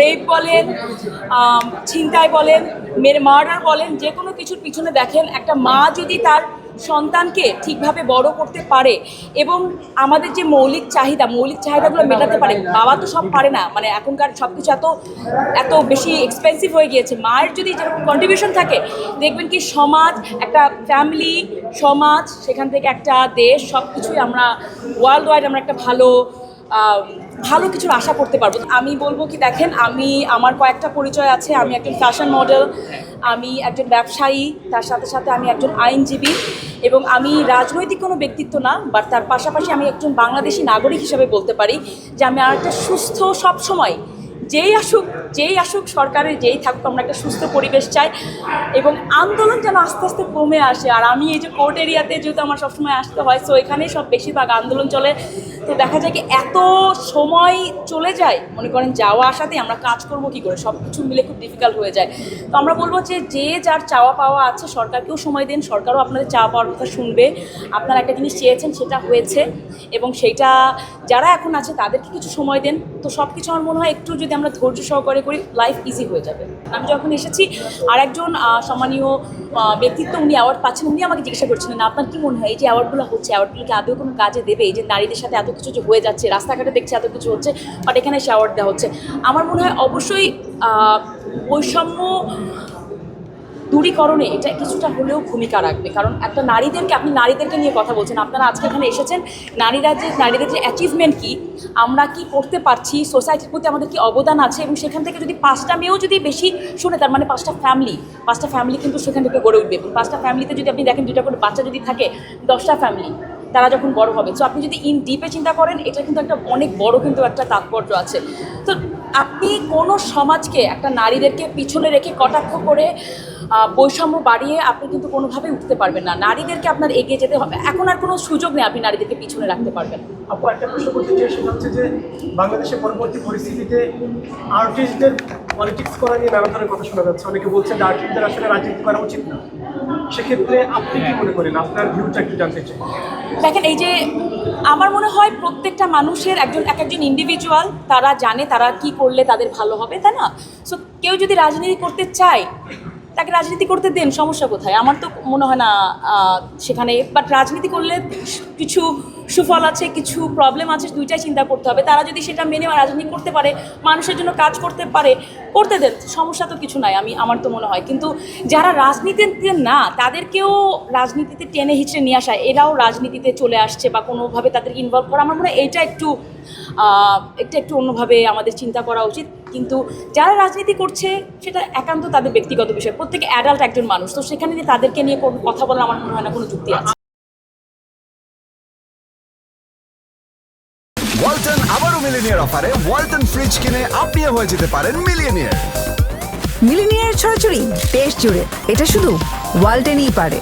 Rape বলেন ছিনতাই বলেন, মেরে মার্ডার বলেন, যে কোনো কিছুর পিছনে দেখেন একটা মা যদি তার সন্তানকে ঠিকভাবে বড় করতে পারে এবং আমাদের যে মৌলিক চাহিদা, মৌলিক চাহিদাগুলো মেটাতে পারে, বাবা তো সব পারে না মানে এখনকার সব কিছু এত এত বেশি এক্সপেন্সিভ হয়ে গিয়েছে। মায়ের যদি যেরকম কন্ট্রিবিউশন থাকে, দেখবেন কি সমাজ, একটা ফ্যামিলি সমাজ, সেখান থেকে একটা দেশ সব কিছুই আমরা ওয়ার্ল্ড ওয়াইড আমরা একটা ভালো ভালো কিছুর আশা করতে পারব। আমি বলব কি, দেখেন, আমি, আমার কয়েকটা পরিচয় আছে। আমি একজন ফ্যাশন মডেল আমি একজন ব্যবসায়ী, তার সাথে সাথে আমি একজন আইনজীবী এবং আমি রাজনৈতিক কোনো ব্যক্তিত্ব না বাট তার পাশাপাশি আমি একজন বাংলাদেশি নাগরিক হিসেবে বলতে পারি যে আমি আর একটা সুস্থ সবসময় যেই আসুক যেই আসুক সরকারের যেই থাকুক, আমরা একটা সুস্থ পরিবেশ চাই এবং আন্দোলন যেন আস্তে আস্তে কমে আসে। আর আমি এই যে কোর্ট এরিয়াতে যেহেতু আমার সবসময় আসতে হয় সো এখানেই সব বেশিরভাগ আন্দোলন চলে। তো দেখা যায় কি এত সময় চলে যায়, মনে করেন যাওয়া আসাতে আমরা কাজ করব কি করে? সব কিছু মিলে খুব ডিফিকাল্ট হয়ে যায়। তো আমরা বলব যে যে যার চাওয়া পাওয়া আছে সরকারকেও সময় দিন, সরকারও আপনাদের চাওয়া পাওয়ার কথা শুনবে। আপনারা একটা জিনিস চেয়েছেন, সেটা হয়েছে এবং সেইটা যারা এখন আছে তাদেরকে কিছু সময় দেন। তো সব কিছু আমার মনে হয় একটু যদি আমরা ধৈর্য সহকারে করি লাইফ ইজি হয়ে যাবে। আমি যখন এসেছি আর একজন সম্মানীয় ব্যক্তিত্ব উনি অ্যাওয়ার্ড পাচ্ছেন, উনি আমাকে জিজ্ঞাসা করছিলেন, আপনার কি মনে হয় এই যে অ্যাওয়ার্ডগুলো হচ্ছে অ্যাওয়ার্ডগুলোকে আদৌ কোনো কাজে দেবে? এই যে নারীদের সাথে এত কিছু যে হয়ে যাচ্ছে, রাস্তাঘাটে দেখছে এত কিছু হচ্ছে বাট এখানে অ্যাওয়ার্ড দেওয়া হচ্ছে। আমার মনে হয় অবশ্যই বৈষম্য দূরীকরণে এটা কিছুটা হলেও ভূমিকা রাখবে। কারণ একটা নারীদেরকে, আপনি নারীদেরকে নিয়ে কথা বলছেন, আপনারা আজকে এখানে এসেছেন, নারীরা যে, নারীদের যে অ্যাচিভমেন্ট কী, আমরা কি করতে পারছি সোসাইটির প্রতি আমাদের কি অবদান আছে, এবং সেখান থেকে যদি পাঁচটা মেয়েও যদি বেশি শুনে, তার মানে পাঁচটা ফ্যামিলি পাঁচটা ফ্যামিলি কিন্তু সেখান থেকে গড়ে উঠবে। এবং পাঁচটা ফ্যামিলিতে যদি আপনি দেখেন দুটা করে বাচ্চা যদি থাকে, দশটা ফ্যামিলি তারা যখন বড় হবে। সো আপনি যদি ইন ডিপে চিন্তা করেন, এটা কিন্তু একটা অনেক বড় কিন্তু একটা তাৎপর্য আছে। তো আপনি কোনো সমাজকে, একটা নারীদেরকে পিছনে রেখে কটাক্ষ করে বৈষম্য বাড়িয়ে আপনি কিন্তু কোনোভাবেই উঠতে পারবেন না। নারীদেরকে আপনার এগিয়ে যেতে হবে। এখন আর কোনো সুযোগ নেই আপনি নারীদেরকে পিছনে রাখতে পারবেন। আপু একটা প্রশ্ন করতে চাই সেটা হচ্ছে যে বাংলাদেশের পরবর্তী পরিস্থিতিতে আর্টিস্টদের পলিটিক্স করা নিয়ে নানা ধরনের কথা শোনা যাচ্ছে। অনেকে বলছেন যে আর্টিস্টদের আসলে রাজনীতি করা উচিত না। সেক্ষেত্রে আপনি কি মনে করেন? আপনার ভিউটা একটু জানতে চাই? দেখেন এই যে আমার মনে হয় প্রত্যেকটা মানুষের একজন এক একজন ইন্ডিভিজুয়াল তারা জানে তারা কি করলে তাদের ভালো হবে তাই না? সো কেউ যদি রাজনীতি করতে চায় তাকে রাজনীতি করতে দেন, সমস্যা কোথায়? আমার তো মনে হয় না সেখানে বাট রাজনীতি করলে কিছু সুফল আছে, কিছু প্রবলেম আছে, দুইটাই চিন্তা করতে হবে। তারা যদি সেটা মেনে রাজনীতি করতে পারে, মানুষের জন্য কাজ করতে পারে, করতে দেন, সমস্যা তো কিছু নাই, আমি, আমার তো মনে হয়। কিন্তু যারা রাজনীতিতে না, তাদেরকেও রাজনীতিতে টেনে হিচড়ে নিয়ে আসা, এরাও রাজনীতিতে চলে আসছে বা কোনোভাবে তাদের ইনভলভ করা, আমার মনে হয় এইটা একটু একটা একটু অন্যভাবে আমাদের চিন্তা করা উচিত। কিন্তু যারা রাজনীতি করছে সেটা একান্ত তাদের ব্যক্তিগত বিষয়। প্রত্যেকে অ্যাডাল্ট একজন মানুষ। তো সেখানে তাদেরকে নিয়ে কোনো কথা বলার আমার মনে হয় না কোনো যুক্তি আছে। ওয়ালটন আবারও মিলিনিয়ার অফারে ওয়ালটন ফ্রিজ কিনে আপনিও হয়ে যেতে পারেন মিলিয়নিয়ার মিলিনিয়ার ছড়াছড়ি দেশ জুড়ে। এটা শুধু ওয়ালটেনই পারে।